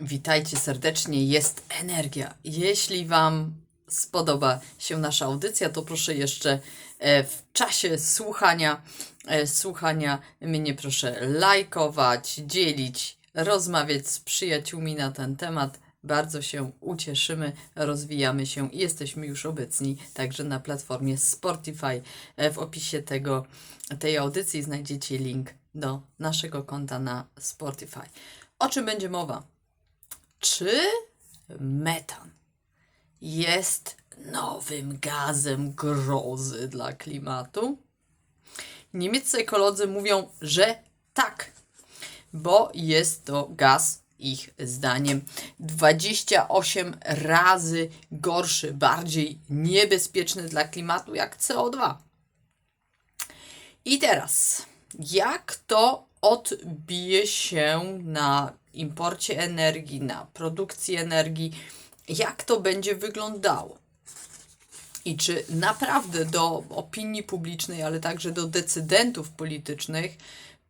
Witajcie serdecznie, jest energia. Jeśli Wam spodoba się nasza audycja, to proszę jeszcze e, w czasie słuchania, e, słuchania mnie proszę lajkować, dzielić, rozmawiać z przyjaciółmi na ten temat. Bardzo się ucieszymy, rozwijamy się i jesteśmy już obecni także na platformie Spotify. E, W opisie tego, tej audycji znajdziecie link do naszego konta na Spotify. O czym będzie mowa? Czy metan jest nowym gazem grozy dla klimatu? Niemieccy ekolodzy mówią, że tak, bo jest to gaz, ich zdaniem, 28 razy gorszy, bardziej niebezpieczny dla klimatu jak CO2. I teraz, jak to odbije się na imporcie energii, na produkcji energii, jak to będzie wyglądało? I czy naprawdę do opinii publicznej, ale także do decydentów politycznych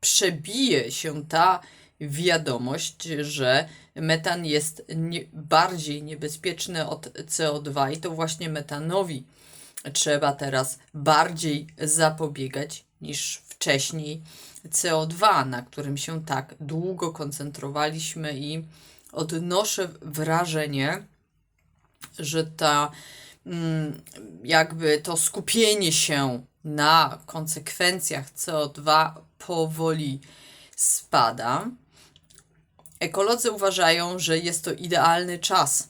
przebije się ta wiadomość, że metan jest nie, bardziej niebezpieczny od CO2 i to właśnie metanowi trzeba teraz bardziej zapobiegać niż wcześniej CO2, na którym się tak długo koncentrowaliśmy i odnoszę wrażenie, że ta mm, jakby to skupienie się na konsekwencjach CO2 powoli spada. Ekolodzy uważają, że jest to idealny czas,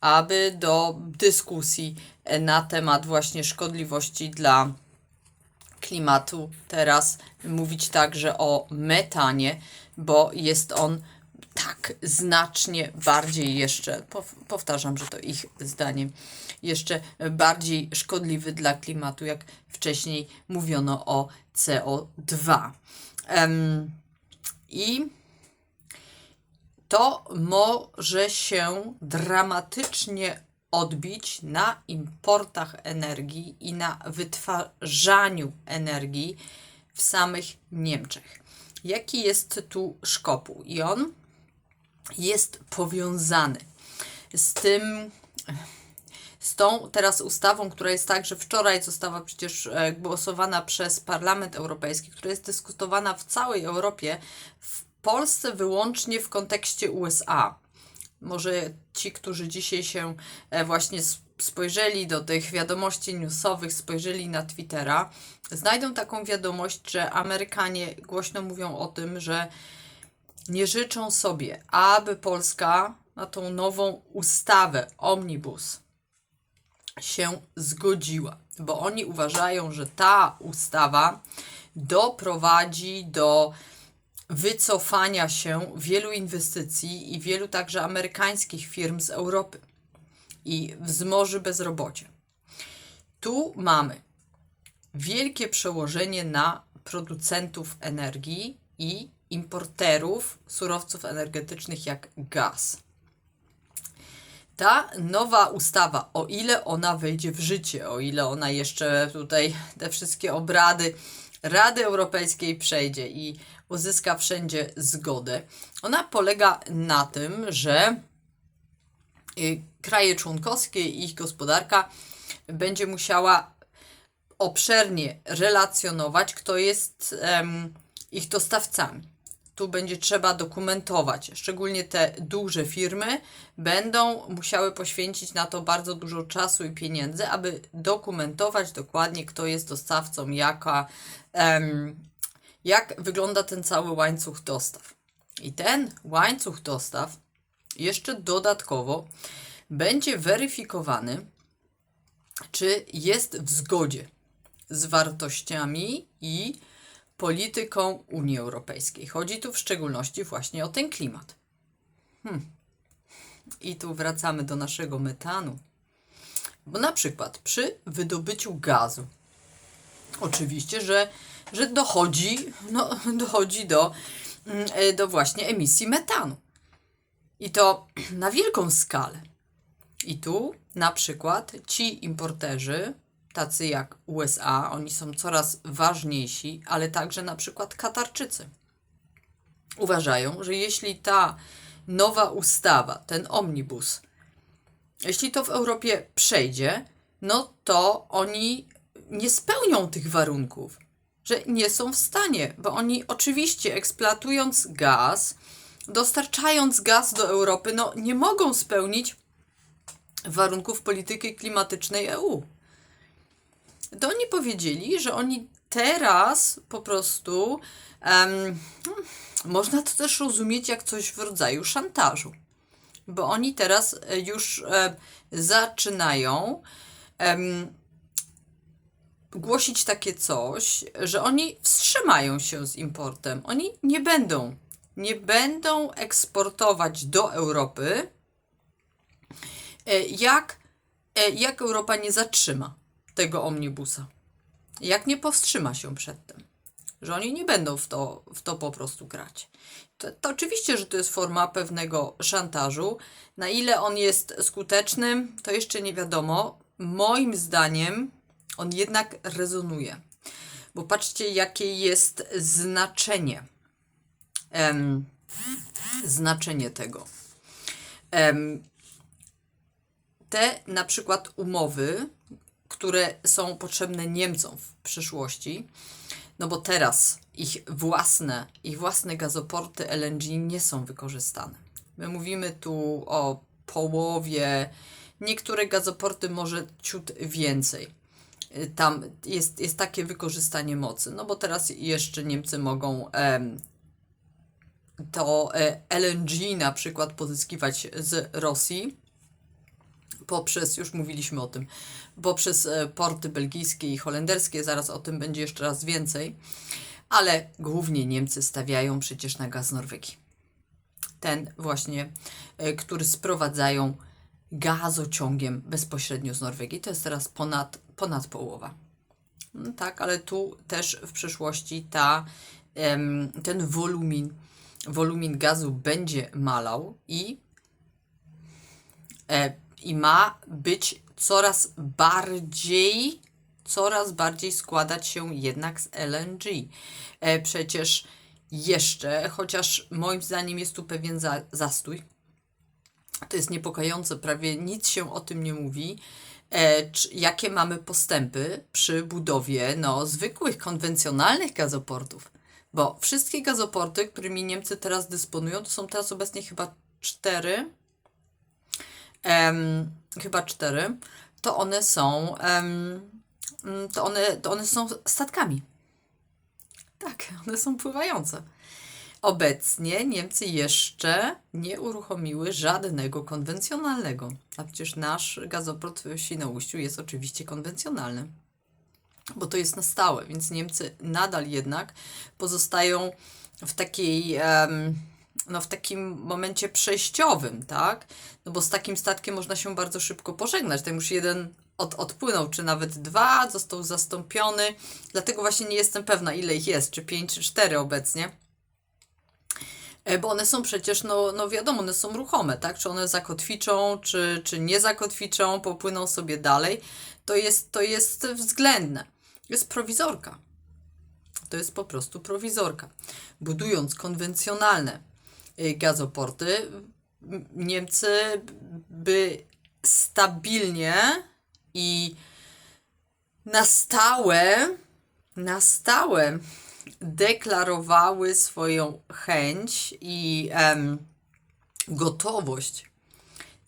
aby do dyskusji na temat właśnie szkodliwości dla klimatu teraz mówić także o metanie, bo jest on tak znacznie bardziej jeszcze, pow- powtarzam, że to ich zdaniem, jeszcze bardziej szkodliwy dla klimatu, jak wcześniej mówiono o CO2. Em, I to może się dramatycznie odbić na importach energii i na wytwarzaniu energii w samych Niemczech. Jaki jest tu szkopuł? I on jest powiązany z tym, z tą teraz ustawą, która jest tak, że wczoraj została przecież e, głosowana przez Parlament Europejski, która jest dyskutowana w całej Europie, w Polsce wyłącznie w kontekście USA. Może ci, którzy dzisiaj się e, właśnie spojrzeli do tych wiadomości newsowych, spojrzeli na Twittera, znajdą taką wiadomość, że Amerykanie głośno mówią o tym, że nie życzą sobie, aby Polska na tą nową ustawę Omnibus się zgodziła, bo oni uważają, że ta ustawa doprowadzi do wycofania się wielu inwestycji i wielu także amerykańskich firm z Europy i wzmoży bezrobocie. Tu mamy wielkie przełożenie na producentów energii i importerów surowców energetycznych jak gaz. Ta nowa ustawa, o ile ona wejdzie w życie, o ile ona jeszcze tutaj te wszystkie obrady Rady Europejskiej przejdzie i uzyska wszędzie zgodę, ona polega na tym, że y, kraje członkowskie i ich gospodarka będzie musiała obszernie relacjonować, kto jest em, ich dostawcami. Tu będzie trzeba dokumentować, szczególnie te duże firmy będą musiały poświęcić na to bardzo dużo czasu i pieniędzy, aby dokumentować dokładnie, kto jest dostawcą, jaka, jak wygląda ten cały łańcuch dostaw. I ten łańcuch dostaw jeszcze dodatkowo będzie weryfikowany, czy jest w zgodzie z wartościami i polityką Unii Europejskiej. Chodzi tu w szczególności właśnie o ten klimat. Hmm. I tu wracamy do naszego metanu. Bo na przykład przy wydobyciu gazu, oczywiście, że, że dochodzi, no, dochodzi do, mm, e, do właśnie emisji metanu. I to na wielką skalę. I tu na przykład ci importerzy, tacy jak USA, oni są coraz ważniejsi, ale także na przykład Katarczycy. Uważają, że jeśli ta nowa ustawa, ten omnibus, jeśli to w Europie przejdzie, no to oni nie spełnią tych warunków, że nie są w stanie, bo oni oczywiście eksploatując gaz, dostarczając gaz do Europy, no nie mogą spełnić warunków polityki klimatycznej EU. To oni powiedzieli, że oni teraz po prostu em, można to też rozumieć jak coś w rodzaju szantażu, bo oni teraz e, już e, zaczynają em, głosić takie coś, że oni wstrzymają się z importem. Oni nie będą, nie będą eksportować do Europy, e, jak, jak Europa nie zatrzyma tego omnibusa. Jak nie powstrzyma się przed tym. Że oni nie będą w to, w to po prostu grać. To, to oczywiście, że to jest forma pewnego szantażu. Na ile on jest skuteczny, to jeszcze nie wiadomo. Moim zdaniem on jednak rezonuje. Bo patrzcie, jakie jest znaczenie. Em, znaczenie tego. Em, te na przykład umowy, które są potrzebne Niemcom w przyszłości, no bo teraz ich własne, ich własne gazoporty LNG nie są wykorzystane. My mówimy tu o połowie, niektóre gazoporty może ciut więcej. Tam jest, jest takie wykorzystanie mocy, no bo teraz jeszcze Niemcy mogą em, to e, LNG na przykład pozyskiwać z Rosji poprzez, już mówiliśmy o tym, poprzez e, porty belgijskie i holenderskie, zaraz o tym będzie jeszcze raz więcej, ale głównie Niemcy stawiają przecież na gaz Norwegii. Ten właśnie, e, który sprowadzają gazociągiem bezpośrednio z Norwegii, to jest teraz ponad, ponad połowa. No tak, ale tu też w przyszłości ta, ten wolumin, wolumin gazu będzie malał i e, i ma być coraz bardziej, coraz bardziej składać się jednak z LNG. E, przecież jeszcze, chociaż moim zdaniem jest tu pewien za, zastój, to jest niepokojące, prawie nic się o tym nie mówi, e, czy, jakie mamy postępy przy budowie no, zwykłych, konwencjonalnych gazoportów. Bo wszystkie gazoporty, którymi Niemcy teraz dysponują, to są teraz obecnie chyba cztery, chyba cztery, to one są, mm, to, one, to one są statkami. Tak, one są pływające. Obecnie Niemcy jeszcze nie uruchomiły żadnego konwencjonalnego. A przecież nasz gazoport w Świnoujściu jest oczywiście konwencjonalny, bo to jest na stałe, więc Niemcy nadal jednak pozostają w takiej. em, no w takim momencie przejściowym, tak? No bo z takim statkiem można się bardzo szybko pożegnać. Tam już jeden od, odpłynął, czy nawet dwa, został zastąpiony. Dlatego właśnie nie jestem pewna, ile ich jest, czy pięć, czy cztery obecnie. E, Bo one są przecież, no, no wiadomo, one są ruchome, tak? Czy one zakotwiczą, czy, czy nie zakotwiczą, popłyną sobie dalej. To jest, to jest względne. Jest prowizorka. To jest po prostu prowizorka. Budując konwencjonalne gazoporty, m- Niemcy by stabilnie i na stałe, na stałe deklarowały swoją chęć i em, gotowość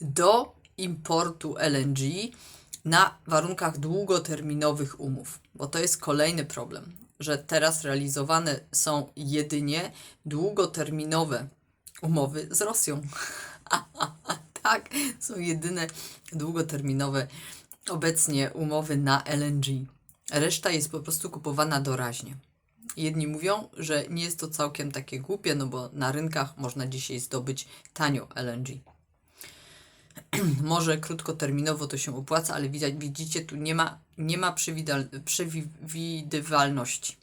do importu LNG na warunkach długoterminowych umów, bo to jest kolejny problem, że teraz realizowane są jedynie długoterminowe umowy z Rosją. tak, są jedyne długoterminowe obecnie umowy na LNG. Reszta jest po prostu kupowana doraźnie. Jedni mówią, że nie jest to całkiem takie głupie, no bo na rynkach można dzisiaj zdobyć tanio LNG. Może krótkoterminowo to się opłaca, ale widać, widzicie, tu nie ma, nie ma przewidywalności.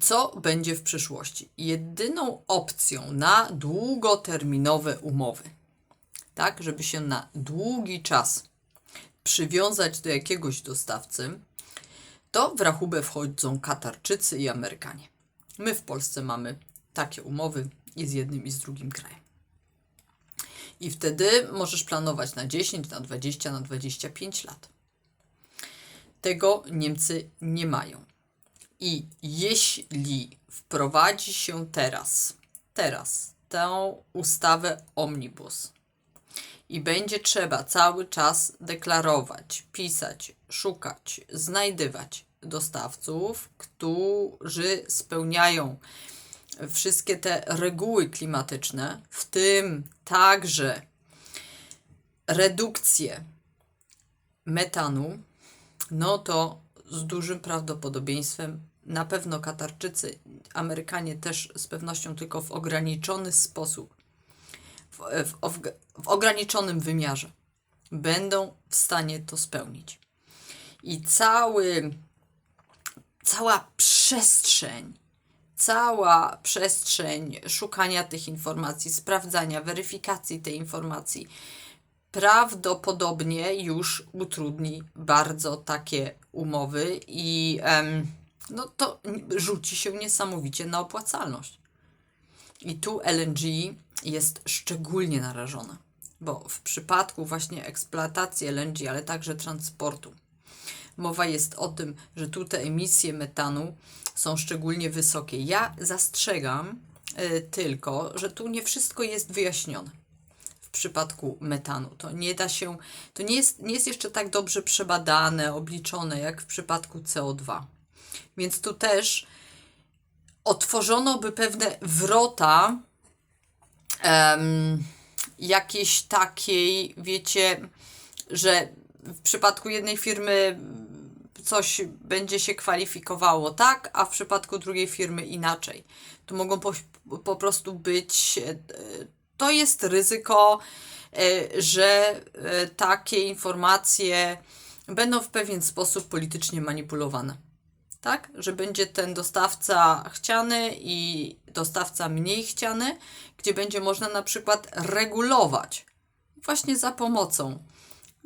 Co będzie w przyszłości? Jedyną opcją na długoterminowe umowy, tak, żeby się na długi czas przywiązać do jakiegoś dostawcy, to w rachubę wchodzą Katarczycy i Amerykanie. My w Polsce mamy takie umowy i z jednym i z drugim krajem. I wtedy możesz planować na 10, na 20, na 25 lat. Tego Niemcy nie mają. I jeśli wprowadzi się teraz, teraz tę ustawę omnibus i będzie trzeba cały czas deklarować, pisać, szukać, znajdywać dostawców, którzy spełniają wszystkie te reguły klimatyczne, w tym także redukcję metanu, no to z dużym prawdopodobieństwem na pewno Katarczycy, Amerykanie też z pewnością tylko w ograniczony sposób, w, w, w, ograniczonym wymiarze będą w stanie to spełnić. I cały, cała przestrzeń, cała przestrzeń szukania tych informacji, sprawdzania, weryfikacji tej informacji prawdopodobnie już utrudni bardzo takie umowy i no to rzuci się niesamowicie na opłacalność. I tu LNG jest szczególnie narażone, bo w przypadku właśnie eksploatacji LNG, ale także transportu, mowa jest o tym, że tu te emisje metanu są szczególnie wysokie. Ja zastrzegam y, tylko, że tu nie wszystko jest wyjaśnione przypadku metanu. To nie da się, to nie jest, nie jest jeszcze tak dobrze przebadane, obliczone jak w przypadku CO2. Więc tu też otworzono by pewne wrota em, jakiejś takiej, wiecie, że w przypadku jednej firmy coś będzie się kwalifikowało tak, a w przypadku drugiej firmy inaczej. Tu mogą po, po prostu być, e, to jest ryzyko, e, że e, takie informacje będą w pewien sposób politycznie manipulowane. Tak, że będzie ten dostawca chciany i dostawca mniej chciany, gdzie będzie można na przykład regulować właśnie za pomocą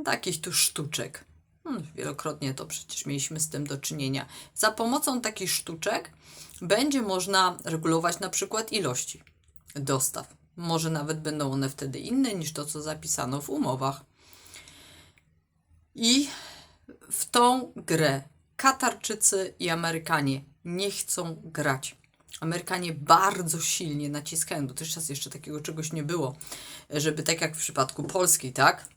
takich tu sztuczek. Hmm, wielokrotnie to przecież mieliśmy z tym do czynienia. Za pomocą takich sztuczek będzie można regulować na przykład ilości dostaw. Może nawet będą one wtedy inne niż to, co zapisano w umowach. I w tą grę Katarczycy i Amerykanie nie chcą grać. Amerykanie bardzo silnie naciskają, dotychczas jeszcze takiego czegoś nie było, żeby tak jak w przypadku Polski, tak?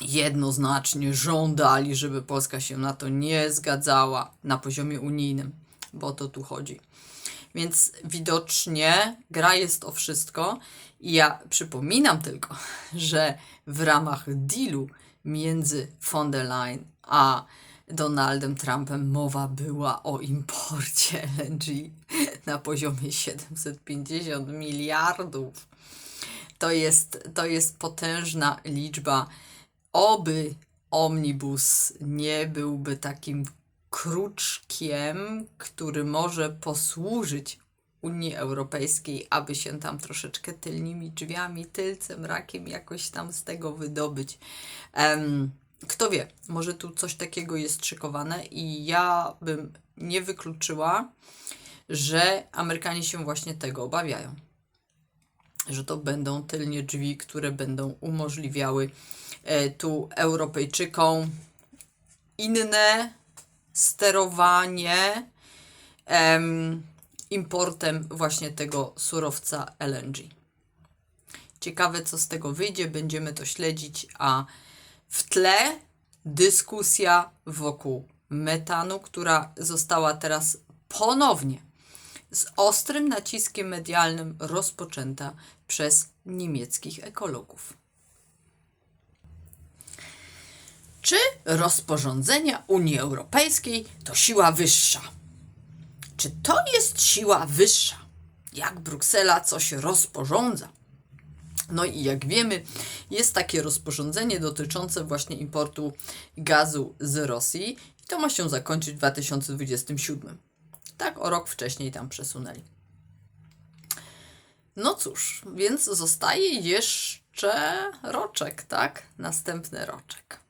Jednoznacznie żądali, żeby Polska się na to nie zgadzała na poziomie unijnym, bo o to tu chodzi. Więc widocznie gra jest o wszystko. I ja przypominam tylko, że w ramach dealu między von der Leyen a Donaldem Trumpem mowa była o imporcie LNG na poziomie 750 miliardów. To jest, to jest potężna liczba. Oby omnibus nie byłby takim kruczkiem, który może posłużyć Unii Europejskiej, aby się tam troszeczkę tylnymi drzwiami, tylcem, rakiem jakoś tam z tego wydobyć. Kto wie, może tu coś takiego jest szykowane i ja bym nie wykluczyła, że Amerykanie się właśnie tego obawiają. Że to będą tylnie drzwi, które będą umożliwiały e, tu Europejczykom inne sterowanie em, importem właśnie tego surowca LNG. Ciekawe, co z tego wyjdzie, będziemy to śledzić, a w tle dyskusja wokół metanu, która została teraz ponownie z ostrym naciskiem medialnym rozpoczęta przez niemieckich ekologów. Czy rozporządzenia Unii Europejskiej to siła wyższa? Czy to jest siła wyższa? Jak Bruksela coś rozporządza? No i jak wiemy, jest takie rozporządzenie dotyczące właśnie importu gazu z Rosji i to ma się zakończyć w 2027. Tak, o rok wcześniej tam przesunęli. No cóż, więc zostaje jeszcze roczek, tak? Następny roczek.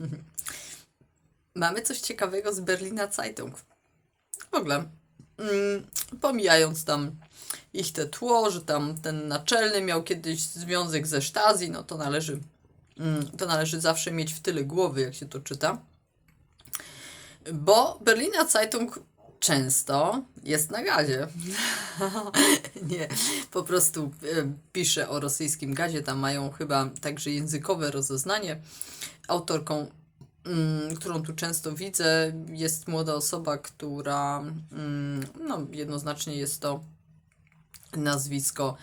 Mamy coś ciekawego z Berlina Zeitung. W ogóle mm, pomijając tam ich te tło, że tam ten naczelny miał kiedyś związek ze Stasi, no to należy, mm, to należy zawsze mieć w tyle głowy, jak się to czyta. Bo Berliner Zeitung często jest na gazie. Nie, po prostu e, pisze o rosyjskim gazie. Tam mają chyba także językowe rozeznanie. Autorką, mm, którą tu często widzę, jest młoda osoba, która mm, no, jednoznacznie jest to nazwisko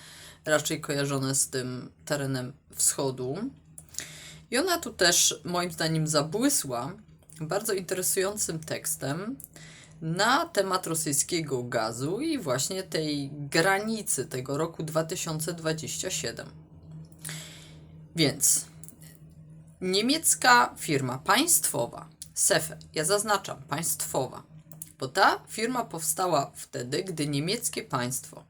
raczej kojarzone z tym terenem wschodu. I ona tu też, moim zdaniem, zabłysła bardzo interesującym tekstem na temat rosyjskiego gazu i właśnie tej granicy tego roku 2027. Więc niemiecka firma państwowa, SEFE, ja zaznaczam państwowa, bo ta firma powstała wtedy, gdy niemieckie państwo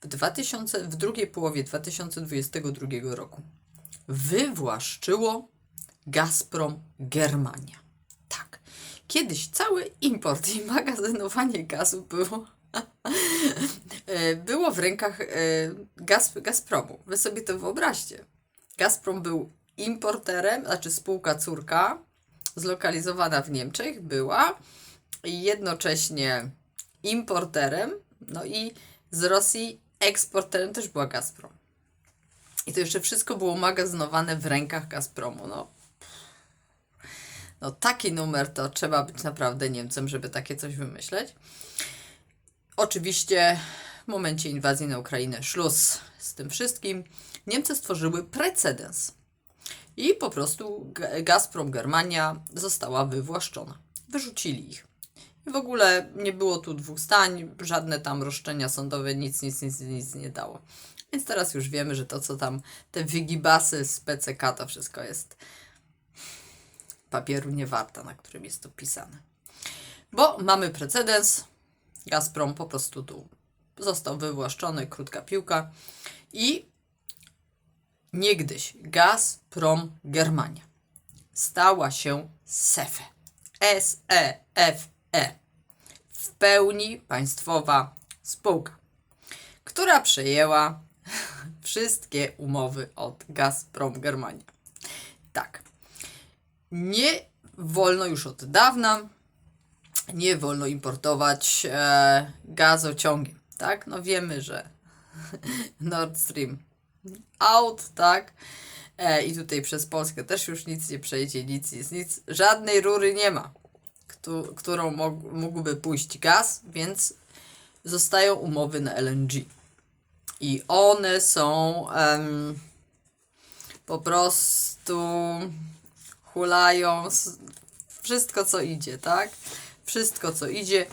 w, 2000, w drugiej połowie 2022 roku wywłaszczyło Gazprom Germania. Kiedyś cały import i magazynowanie gazu było, e, było w rękach e, Gaz, Gazpromu. Wy sobie to wyobraźcie. Gazprom był importerem, znaczy spółka córka, zlokalizowana w Niemczech, była i jednocześnie importerem, no i z Rosji eksporterem też była Gazprom. I to jeszcze wszystko było magazynowane w rękach Gazpromu. No, no taki numer to trzeba być naprawdę Niemcem, żeby takie coś wymyśleć. Oczywiście w momencie inwazji na Ukrainę szluz z tym wszystkim. Niemcy stworzyły precedens. I po prostu Gazprom Germania została wywłaszczona. Wyrzucili ich. I w ogóle nie było tu dwóch stań, żadne tam roszczenia sądowe, nic, nic, nic, nic nie dało. Więc teraz już wiemy, że to, co tam, te wygibasy z PCK, to wszystko jest papieru nie warta, na którym jest to pisane. Bo mamy precedens, Gazprom po prostu tu został wywłaszczony, krótka piłka i niegdyś Gazprom Germania stała się SEFE. S-E-F-E. W pełni państwowa spółka, która przejęła wszystkie umowy od Gazprom Germania. Nie wolno już od dawna, nie wolno importować e, gazociągiem, tak? No wiemy, że Nord Stream out, tak? E, I tutaj przez Polskę też już nic nie przejdzie, nic, nic, nic. Żadnej rury nie ma, któ- którą mógł, mógłby pójść gaz, więc zostają umowy na LNG. I one są po prostu hulają wszystko co idzie, tak? Wszystko co idzie.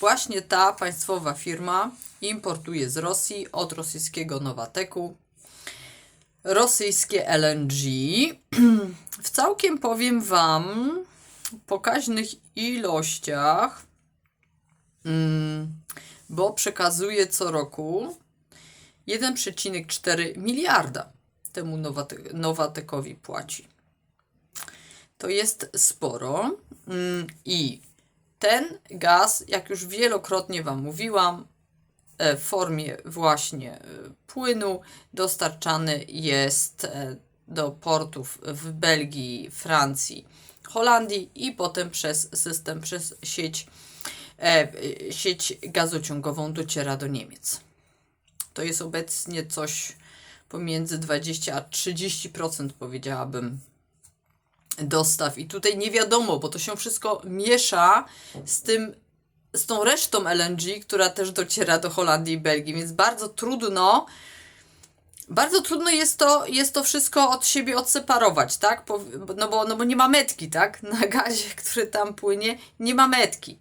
Właśnie ta państwowa firma importuje z Rosji od rosyjskiego Nowateku rosyjskie LNG w całkiem powiem Wam pokaźnych ilościach, mm, bo przekazuje co roku 1,4 miliarda temu Nowate- Nowatekowi płaci. To jest sporo mm, i ten gaz, jak już wielokrotnie Wam mówiłam, e, w formie właśnie e, płynu dostarczany jest e, do portów w Belgii, Francji, Holandii i potem przez system, przez sieć, sieć gazociągową dociera do Niemiec. To jest obecnie coś pomiędzy 20 a 30% powiedziałabym dostaw i tutaj nie wiadomo, bo to się wszystko miesza z tym z tą resztą LNG, która też dociera do Holandii i Belgii, więc bardzo trudno bardzo trudno jest to, jest to wszystko od siebie odseparować, tak? No, bo, no bo nie ma metki, tak? Na gazie, który tam płynie, nie ma metki.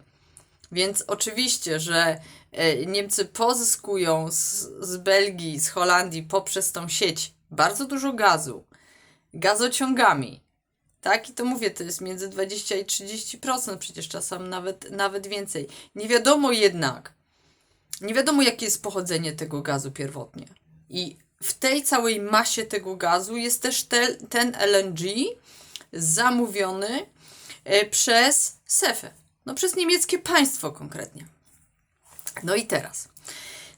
Więc oczywiście, że e, Niemcy pozyskują z, z Belgii, z Holandii poprzez tą sieć bardzo dużo gazu, gazociągami. Tak, i to mówię, to jest między 20 i 30%, przecież czasem nawet, nawet więcej. Nie wiadomo jednak, nie wiadomo jakie jest pochodzenie tego gazu pierwotnie. I w tej całej masie tego gazu jest też te, ten LNG zamówiony e, przez SEFE, no przez niemieckie państwo konkretnie. No i teraz.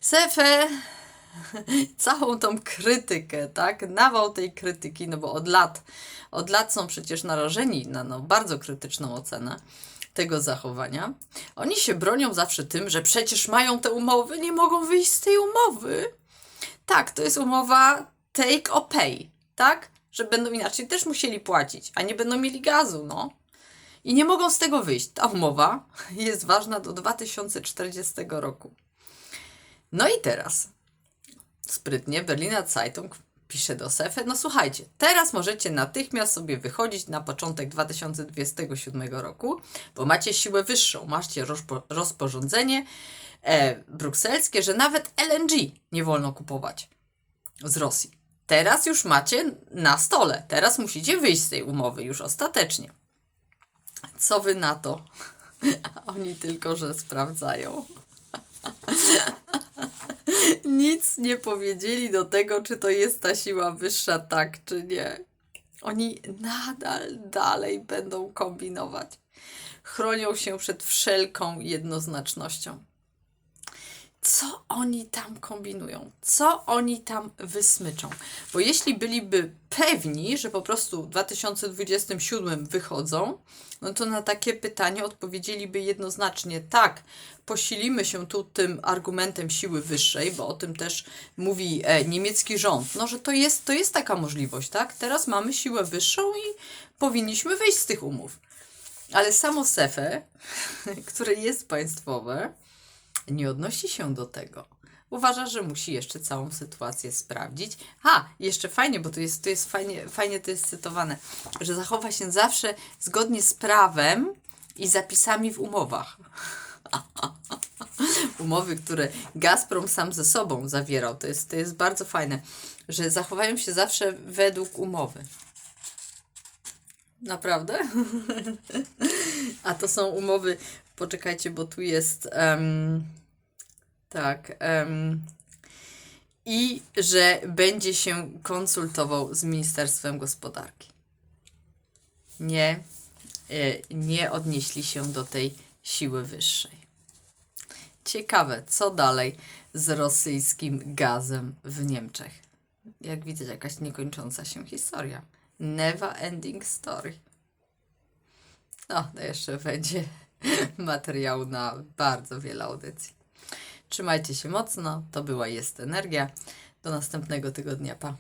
Sefe całą tą krytykę, tak? Nawał tej krytyki, no bo od lat, od lat są przecież narażeni na no, bardzo krytyczną ocenę tego zachowania. Oni się bronią zawsze tym, że przecież mają te umowy, nie mogą wyjść z tej umowy. Tak, to jest umowa take or pay, tak? Że będą inaczej też musieli płacić, a nie będą mieli gazu, no. I nie mogą z tego wyjść. Ta umowa jest ważna do 2040 roku. No i teraz sprytnie Berliner Zeitung pisze do Sefe, no słuchajcie, teraz możecie natychmiast sobie wychodzić na początek 2027 roku, bo macie siłę wyższą, macie rozpo, rozporządzenie e, brukselskie, że nawet LNG nie wolno kupować z Rosji. Teraz już macie na stole, teraz musicie wyjść z tej umowy już ostatecznie. Co wy na to? Oni tylko, że sprawdzają. Nic nie powiedzieli do tego, czy to jest ta siła wyższa, tak czy nie. Oni nadal dalej będą kombinować. Chronią się przed wszelką jednoznacznością. Co oni tam kombinują? Co oni tam wysmyczą? Bo jeśli byliby pewni, że po prostu w 2027 wychodzą, no to na takie pytanie odpowiedzieliby jednoznacznie tak, posilimy się tu tym argumentem siły wyższej, bo o tym też mówi e, niemiecki rząd, no że to jest, to jest taka możliwość, tak? Teraz mamy siłę wyższą i powinniśmy wyjść z tych umów. Ale samo SEFE, które jest państwowe, nie odnosi się do tego. Uważa, że musi jeszcze całą sytuację sprawdzić. A, jeszcze fajnie, bo to jest, to jest fajnie, fajnie to jest cytowane, że zachowa się zawsze zgodnie z prawem i zapisami w umowach. Umowy, które Gazprom sam ze sobą zawierał, to jest, to jest bardzo fajne, że zachowają się zawsze według umowy. Naprawdę? A to są umowy, poczekajcie, bo tu jest. em, tak. em, I że będzie się konsultował z Ministerstwem Gospodarki. Nie, e, nie odnieśli się do tej siły wyższej. Ciekawe, co dalej z rosyjskim gazem w Niemczech. Jak widać, jakaś niekończąca się historia. Never ending story. No, to jeszcze będzie materiału na bardzo wiele audycji. Trzymajcie się mocno. To była Jest Energia. Do następnego tygodnia. Pa.